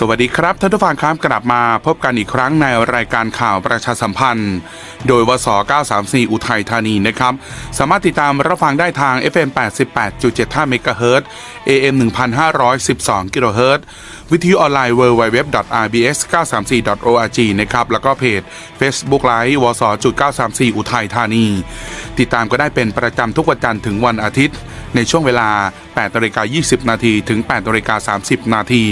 สวัสดีครับท่านผู้ฟังครับกลับมาพบกันอีกครั้งในรายการข่าวประชาสัมพันธ์ โดยวส 934 อุทัยธานีนะครับ สามารถติดตามรับฟังได้ทาง FM 88.75 MHz AM 1512 กิโลเฮิร์วิทยุออนไลน์ www.rbs934.org นะครับแล้วก็เพจ Facebook Live วส934 อุทัยธานี ติดตามก็ได้เป็นประจำทุกวันจันทร์ถึงวันอาทิตย์ ในช่วงเวลา8นาฬิกา20 นาทีถึง8นาฬิกา30 นาที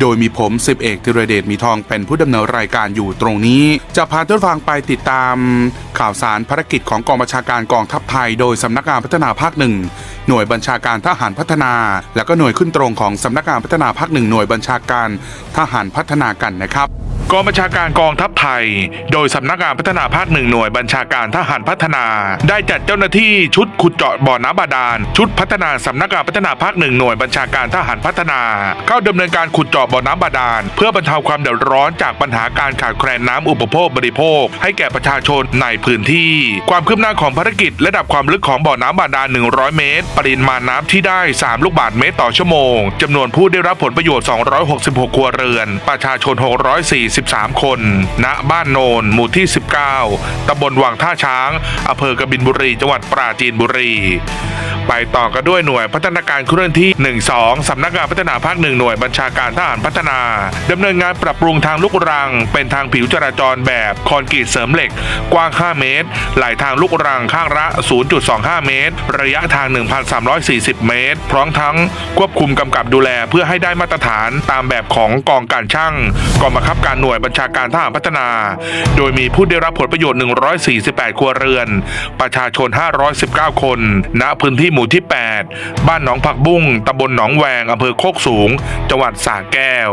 โดยมีผม10เอกธีรเดชมีทองเป็นผู้ดำเนินรายการอยู่ตรงนี้ จะพาท่านฟังไปติดตามข่าวสารภารกิจของกองบัญชาการกองทัพไทย โดยสำนักงานพัฒนาภาคหนึ่งหน่วยบัญชาการทหารพัฒนา และก็หน่วยขึ้นตรงของสำนักงานพัฒนาภาคหนึ่งหน่วยบัญชาการทหารพัฒนากันนะครับ กองบัญชาการกองทัพไทย โดยสำนักงานพัฒนาภาคหนึ่งหน่วยบัญชาการทหารพัฒนา ได้จัดเจ้าหน้าที่ชุดขุดเจาะบ่อน้ำบาดาล ชุดพัฒนาสำนักงานพัฒนาภาคหนึ่งหน่วยบัญชาการทหารพัฒนา เข้าดำเนินการขุดเจาะบ่อน้ำบาดาล เพื่อบรรเทาความเดือดร้อนจากปัญหาการขาดแคลนน้ำอุปโภคบริโภค ให้แก่ประชาชนในพื้นที่ ความคืบหน้าของภารกิจระดับความลึกของบ่อน้ำบาดาล 100 เมตร ปริมาณน้ำที่ได้ 3 ลูกบาศก์เมตรต่อชั่วโมงจำนวนผู้ได้รับผลประโยชน์ 266 ครัวเรือน ประชาชน13 คน ณ บ้านโนน หมู่ที่ 19 ตำบลวังท่าช้าง อำเภอกบินบุรี จังหวัดปราจีนบุรี ไปต่อกันด้วยหน่วยพัฒนาการเคลื่อนที่ 12สำนักงานพัฒนาภาคหนึ่งหน่วยบัญชาการทหารพัฒนาดำเนินงานปรับปรุงทางลูกรัง เป็นทางผิวจราจรแบบคอนกรีตเสริมเหล็ก กว้าง 5 เมตรหลายทางลูกรังข้างละ 0.25 เมตร ระยะทาง 1,340 เมตร พร้อมทั้งควบคุมกำกับดูแลเพื่อให้ได้มาตรฐานตามแบบของกองการช่างกองบังคับการหน่วยบัญชาการทหารพัฒนา โดยมีผู้ได้รับผลประโยชน์ 148 ครัวเรือน ประชาชน 519 คน ณพื้นที่หมู่ที่ 8 บ้านหนองผักบุ้งตำบลหนองแวงอำเภอโคกสูง จังหวัดสระแก้ว